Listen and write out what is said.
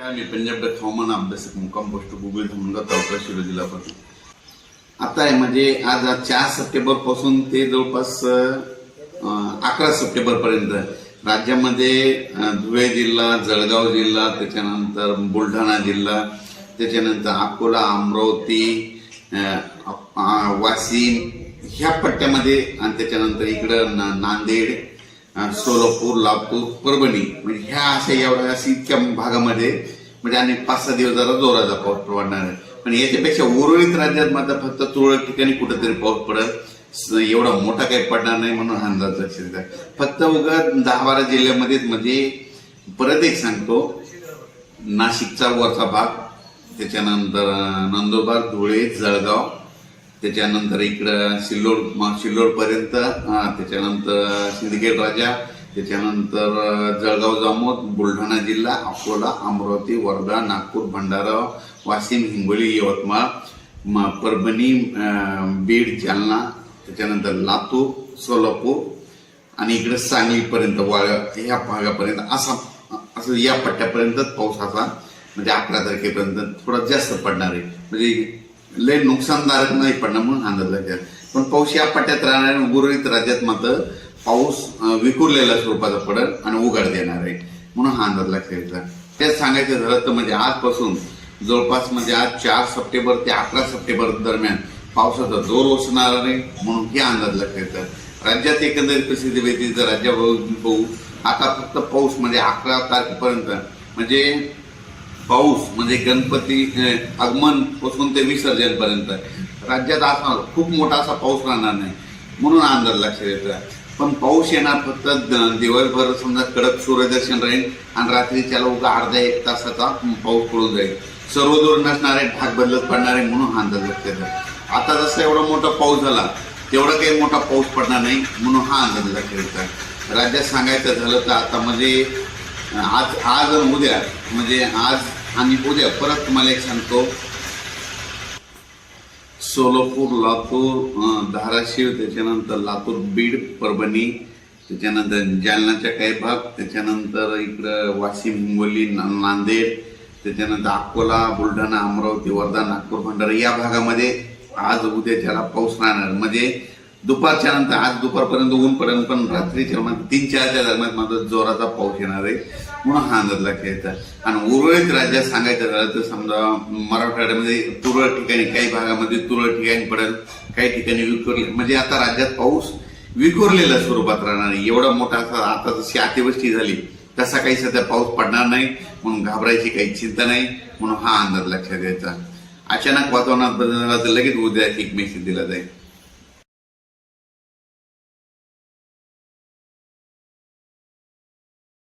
मी Punjab dot हवामान अभ्यासक मुक्काम पोस्ट गुगल धमणगाव तालुका शिरो जिल्हा पासून आता आहे म्हणजे आज आज चार सप्टेंबरपासून ते जवळपास अकरा सप्टेंबर पर्यंत राज्यामध्ये धुळे जिल्हा जळगाव जिल्हा त्याच्यानंतर बुलढाणा जिल्हा त्याच्यानंतर अकोला अमरावती वाशिम ह्या पट्ट्यामध्ये आणि त्याच्यानंतर इकडं ना- नांदेड सोलापूर लातूर परभणी. म्हणजे ह्या अशा एवढ्या इतक्या भागामध्ये म्हणजे आणि पाच सहा दिवस जरा जोराचा पाऊस पडणार आहे. पण याच्यापेक्षा उर्वरित राज्यात मात्र फक्त तुरळक ठिकाणी कुठेतरी पाऊस पडत एवढा मोठा काही पडणार नाही म्हणून हा अंदाज लक्षात घ्या. फक्त उगा दहा बारा जिल्ह्यामध्येच म्हणजे परत एक सांगतो नाशिकचा वरचा भाग त्याच्यानंतर नंदुरबार धुळे जळगाव त्याच्यानंतर इकडं सिल्लोड म- सिल्लोड पर्यंत त्याच्यानंतर सिंदखेड राजा त्याच्यानंतर जळगाव जामोद बुलढाणा जिल्हा अकोला अमरावती वर्धा नागपूर भंडारा वाशिम हिंगोली यवतमाळ म- परभणी बीड जालना त्याच्यानंतर लातूर सोलापूर आणि इकडे सांगलीपर्यंत वाळ या भागापर्यंत असा असं या पट्ट्यापर्यंतच पाऊस असा म्हणजे अकरा तारखेपर्यंत थोडा जास्त पडणार आहे. म्हणजे लय नुकसानदारक नाही पडणार म्हणून अंदाज लागेल पण पाऊस या पट्ट्यात राहणार आहे. उर्वरित राज्यात मात्र पाऊस विखुरलेल्या स्वरूपाचा पडेल आणि उघड देणार आहे. म्हणून हा अंदाज लक्षात घ्यायचा तेच सांगायचं झालं तर म्हणजे आजपासून जवळपास म्हणजे आज चार सप्टेंबर ते अकरा सप्टेंबर दरम्यान पावसाचा जोर ओसणार आहे म्हणून हे अंदाज लक्षात राज्यात एकंदरीत प्रसिद्धी वेगळी जर राज्यावर बघू आता फक्त पाऊस म्हणजे अकरा तारखेपर्यंत म्हणजे पाऊस म्हणजे गणपती आगमनपासून ते विसर्जन पर्यंत. राज्यात असा खूप मोठा असा पाऊस राहणार नाही. म्हणून अंदाज लक्षात येतो पण पाऊस येणार फक्त दिवसभर समजा कडक सूर्यदर्शन राहील आणि रात्रीच्याला उगा अर्ध्या एक तासाचा पाऊस पडून जाईल. सर्वदूर नसणारे ढाक बदलत पडणारे म्हणून हा अंदाज लक्षात येतो आता जसं एवढा मोठा पाऊस झाला तेवढा काही मोठा पाऊस पडणार नाही म्हणून हा अंदाज लक्षात येतो राज्यात सांगायचं झालं तर आता म्हणजे आज आज उद्या. म्हणजे आज आणि उद्या. परत तुम्हाला एक सांगतो. सोलापूर लातूर धाराशिव त्याच्यानंतर लातूर बीड परभणी त्याच्यानंतर जालनाच्या काही भाग त्याच्यानंतर इकडं वाशिम हिंगोली ना- नांदेड त्याच्यानंतर अकोला बुलढाणा अमरावती वर्धा नागपूर भंडारा या भागामध्ये आज उद्या ज्याला पाऊस राहणार. म्हणजे दुपारच्या नंतर आज दुपारपर्यंत ऊन पण रात्रीच्या म्हणजे तीन चारच्या दरम्यान मात्र जोराचा पाऊस येणार आहे. म्हणून हा अंदाज लक्षात आणि उर्वरित राज्यात सांगायचं झालं तर समजा मराठवाड्यामध्ये तुरळक ठिकाणी काही भागामध्ये तुरळक ठिकाणी पडेल काही ठिकाणी विखुरले. म्हणजे आता राज्यात पाऊस विखुरलेल्या स्वरूपात राहणार एवढा मोठा असा आता जशी अतिवृष्टी झाली तसा काही सध्या पाऊस पडणार नाही. म्हणून घाबरायची काही चिंता नाही. म्हणून हा अंदाज लक्षात द्यायचा. अचानक वातावरणात बदल झाला तर लगेच उद्या एक मेसेज दिला जाईल.